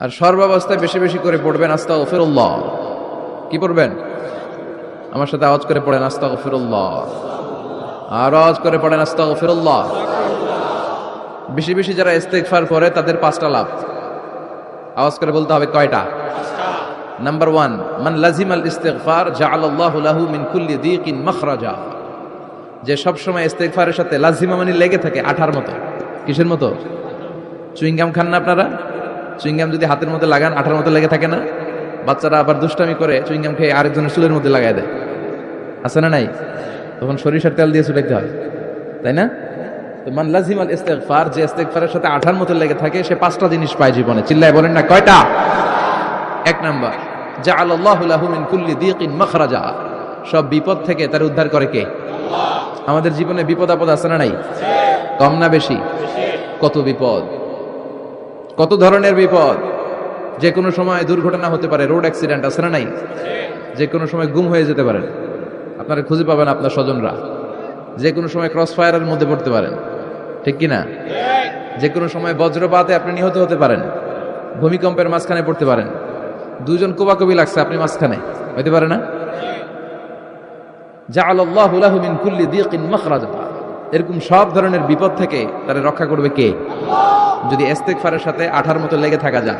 আর সর্বাবস্থায় বেশি বেশি করে পড়বেন আস্তা গফিরুল্লাহ কি পড়বেন? আমার সাথে আওয়াজ করে পড়েন আস্তা গফিরুল্লাহ আর আওয়াজ করে পড়েন আস্তা গফিরুল্লাহ বেশি বেশি যারা ইস্তেগফার করে, তাদের পাঁচটা লাভ। আওয়াজ করে বলতে হবে কয়টা? নাম্বার ওয়ান মান লাজিম আল ইস্তেগফার জাআলাল্লাহু লাহু মিন কুল্লি দিকিন মাখরাজা। যে সব সময় ইস্তেগফারের সাথে লাজিমা মানে লেগে থাকে আঠার মতো। কিসের মতো? চুইংগাম খান না আপনারা? চুইংগাম যদি হাতের মধ্যে লাগান, আঠার মতো লেগে থাকে না? বাচ্চারা আবার দুষ্টামি করে চুইংগাম খেয়ে আরেকজনের চুলের মধ্যে লাগাই দেয়। আছে না নাই? তখন সরিষার তেল দিয়ে ছুটাইতে হয়। তাই না? তো মান লাজিম আল ইস্তেগফার, যে ইস্তেগফারের সাথে আঠার মতো লেগে থাকে, সে পাঁচটা জিনিস পায় জীবনে। চিল্লায় বলেন না, কয়টা? এক নাম্বার, জাআলাল্লাহু লাহু মিন কুল্লি দিকিন মাখরাজা। সব বিপদ থেকে তার উদ্ধার করে কে? আমাদের জীবনে বিপদ আপদ আছে না নাই? কম না বেশি? কত বিপদ? কত ধরনের বিপদ? যে কোনো সময় দুর্ঘটনা হতে পারে, রোড অ্যাক্সিডেন্ট আছে না নাই? যে কোনো সময় গুম হয়ে যেতে পারেন। আপনারা খুঁজে পাবেন আপনার স্বজনরা। যে কোনো সময় ক্রস ফায়ারের মধ্যে পড়তে পারেন। ঠিক কি না যে কোনো সময় বজ্রপাতে আপনি নিহত হতে পারেন। ভূমিকম্পের মাঝখানে পড়তে পারেন। দুজন কোবাকবি লাগছে, আপনি মাঝখানে। হইতে পারে না? জাআলাল্লাহু লাহু মিন কুল্লি দিকিন মাখরাজা। এরকম সব ধরনের বিপদ থেকে তারা রক্ষা করবে কে? যদি ইস্তেগফারের সাথে আঠার মতো লেগে থাকা যায়।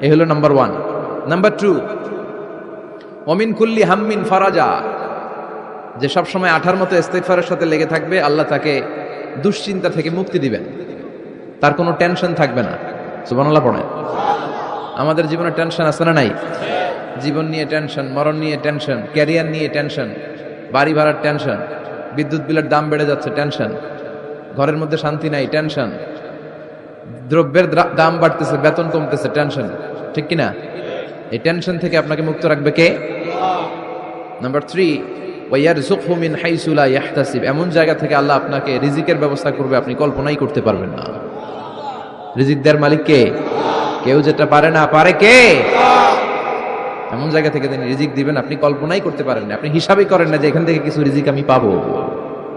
এ হলো নাম্বার ওয়ান নাম্বার টু অমিন কুল্লি হাম্মিন ফারাজা। যে সব সময় আঠার মতো ইস্তেগফারের সাথে লেগে থাকবে, আল্লাহ তাকে দুশ্চিন্তা থেকে মুক্তি দিবেন। তার কোনো টেনশন থাকবে না। সুবহানাল্লাহ পড়েন। আমাদের জীবনে টেনশন আছে না নাই? জীবন নিয়ে টেনশন, মরণ নিয়ে টেনশন, ক্যারিয়ার নিয়ে টেনশন, বাড়ি ভাড়ার টেনশন, বিদ্যুৎ বিলের দাম বেড়ে যাচ্ছে, টেনশন। ঘরের মধ্যে শান্তি নাই, টেনশন। দ্রব্যের দাম বাড়তেছে, বেতন কমতেছে টেনশন ঠিক কি না এই টেনশন থেকে আপনাকে মুক্ত রাখবে কে? নাম্বার থ্রি ওয়াইয়ার জুকহুমিন হাইসুলা ইয়াহতাসিব এমন জায়গা থেকে আল্লাহ আপনাকে রিজিকের ব্যবস্থা করবে, আপনি কল্পনাই করতে পারবেন না। রিজিক দেওয়ার মালিক কে? কেউ যেটা পারে না, পারে কে? এমন জায়গা থেকে তিনি রিজিক দিবেন, আপনি কল্পনাই করতে পারেন না। আপনি হিসাবই করেন না যে এখান থেকে কিছু রিজিক আমি পাবো।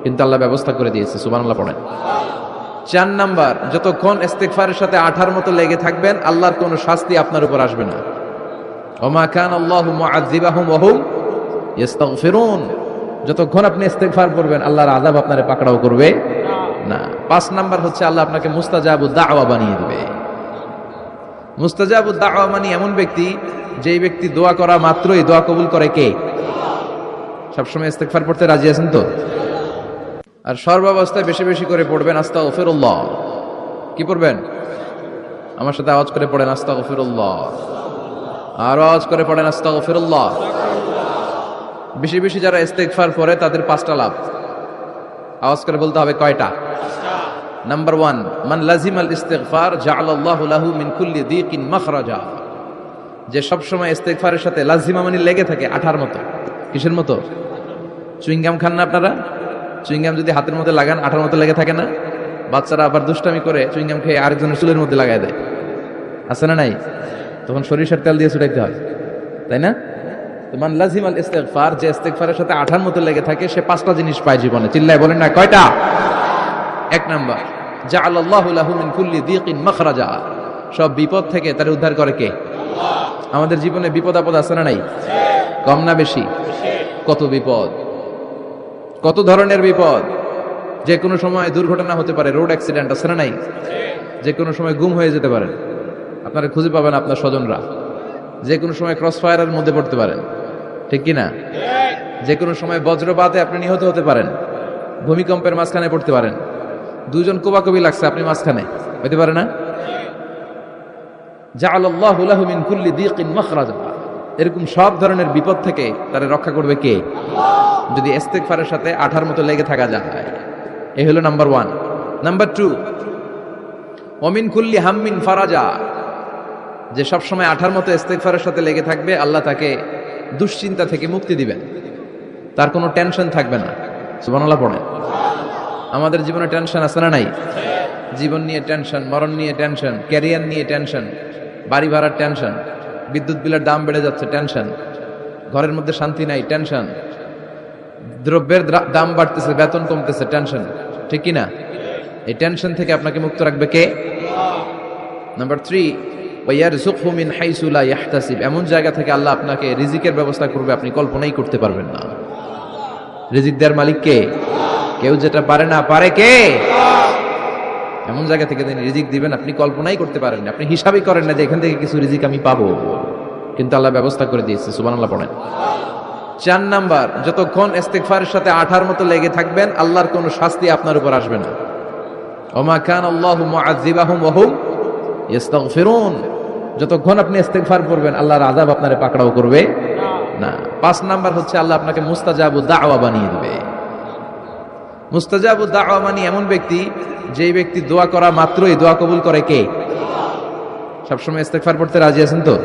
কিন্তু আল্লাহ ব্যবস্থা করে দিয়েছে, সুবহানাল্লাহ পড়েন। চার নাম্বার, যতক্ষণ ইস্তেগফারের সাথে আঠার মতো লেগে থাকবেন, আল্লাহর কোনো শাস্তি আপনার উপর আসবে না। ওমা কান আল্লাহু মুআযযিবাহুম ওয়া হুম ইস্তাগফিরুন। যতক্ষণ আপনি ইস্তেগফার করবেন, আল্লাহর আযাব আপনারে পাকড়াও করবে না। পাঁচ নাম্বার হচ্ছে আল্লাহ আপনাকে মুস্তাজাবুদ দাওয়া বানিয়ে দিবে। মুস্তাজাবুদ দাওয়া মানে এমন ব্যক্তি, যেই ব্যক্তি দোয়া করা মাত্রই দোয়া কবুল করে কে? সবসময় ইস্তেগফার পড়তে রাজি আছেন তো? আর সর্বাবস্থায় বেশি বেশি করে পড়বেন আস্তা গফিরুল্লাহ কি পড়বেন? আমার সাথে আওয়াজ করে পড়েন আস্তা গফিরুল্লাহ আর আওয়াজ করে পড়েন আস্তা গফিরুল্লাহ বেশি বেশি যারা ইস্তেগফার করে তাদের পাঁচটা লাভ। আওয়াজ করে বলতে হবে কয়টা? নাম্বার ওয়ান মান লাজিম আল ইস্তেগফার জাআলাল্লাহু লাহু মিন কুল্লি দিকিন মাখরাজা। যে সব সময় ইস্তেগফারের সাথে লাজিমা মানে লেগে থাকে আঠার মতো। কিসের মতো? চুইংগাম খান না আপনারা? চুইংগাম যদি হাতের মধ্যে লাগান, আঠার মতো লেগে থাকে না? বাচ্চারা আবার দুষ্টামি করে চুইংগাম খেয়ে আরেকজনের চুলের মধ্যে লাগাই দেয়। আছে না নাই? তখন সরিষার তেল দিয়ে ছুটাইতে হয়। তাই না? তো মান লাজিম আল ইস্তেগফার, যে ইস্তেগফারের সাথে আঠার মতো লেগে থাকে, সে পাঁচটা জিনিস পায় জীবনে। চিল্লায় বলেন না, কয়টা? এক নাম্বার, জাআলাল্লাহু লাহু মিন কুল্লি দিকিন মাখরাজা। সব বিপদ থেকে তার উদ্ধার করে কে? আমাদের জীবনে বিপদ আপদ আছে না নাই? কম না বেশি? কত বিপদ? কত ধরনের বিপদ? যে কোনো সময় দুর্ঘটনা হতে পারে, রোড অ্যাক্সিডেন্ট আছে নাই? যে কোনো সময় গুম হয়ে যেতে পারেন আপনারা খুঁজে পাবেন আপনার স্বজনরা। যে কোনো সময় ক্রস ফায়ারের মধ্যে পড়তে পারেন। ঠিক কি না? যে কোনো সময় বজ্রপাতে আপনি নিহত হতে পারেন। ভূমিকম্পের মাঝখানে পড়তে পারেন। দুজন কোবাকবি লাগছে, আপনি মাঝখানে। হইতে পারে না? জাআলাল্লাহু লাহু মিন কুল্লি দিকিন মাখরাজা। এরকম সব ধরনের বিপদ থেকে তারা রক্ষা করবে কে? যদি ইস্তেগফারের সাথে আঠার মতো লেগে থাকা যায়। এই হলো নাম্বার ওয়ান। নাম্বার টু অমিন কুল্লি হাম্মিন ফারাজা। যে সব সময় আঠার মতো ইস্তেগফারের সাথে লেগে থাকবে, আল্লাহ তাকে দুশ্চিন্তা থেকে মুক্তি দিবেন। তার কোনো টেনশন থাকবে না। সুবহানাল্লাহ পড়ে আমাদের জীবনে টেনশন আছে না নাই? জীবন নিয়ে টেনশন, মরণ নিয়ে টেনশন, ক্যারিয়ার নিয়ে টেনশন, বাড়ি ভাড়ার টেনশন। বিদ্যুৎ বিলের দাম বেড়ে যাচ্ছে টেনশন ঘরের মধ্যে শান্তি নাই টেনশন দ্রব্যের দ্রা- দাম বাড়তেছে, বেতন কমতেছে টেনশন ঠিক না? এই টেনশন থেকে আপনাকে মুক্ত রাখবে কে? নাম্বার থ্রি ওয়ারযুকহু মিন হাইসু লা ইয়াহতাসিব এমন জায়গা থেকে আল্লাহ আপনাকে রিজিকের ব্যবস্থা করবে, আপনি কল্পনাই করতে পারবেন না। রিজিক দেওয়ার মালিক কে? কেউ যেটা পারে না, পারে কে? এমন জায়গা থেকে তিনি রিজিক দিবেন, আপনি কল্পনাই করতে পারেন আপনি হিসাবই করেন না যে এখান থেকে কিছু রিজিক আমি পাবো। কিন্তু আল্লাহ ব্যবস্থা করে দিয়েছে সুবান আল্লাহ পড়েন। চার নাম্বার, যতক্ষণ ইস্তেগফারের সাথে আঠার মতো লেগে থাকবেন, আল্লাহর কোনো শাস্তি আপনার উপর আসবে না। ওমা কান আল্লাহু ইস্তাগফিরুন। যতক্ষণ আপনি ইস্তেগফার করবেন, আল্লাহর আযাব আপনারে পাকড়াও করবে না। পাঁচ নাম্বার হচ্ছে আল্লাহ আপনাকে মুস্তাজাবু দাওয়া বানিয়ে দিবে। মুস্তাজাবু দাওয়া মানে এমন ব্যক্তি, যেই ব্যক্তি দোয়া করা মাত্রই দোয়া কবুল করে কে? সবসময় ইস্তেকফার পড়তে রাজি আছেন তো?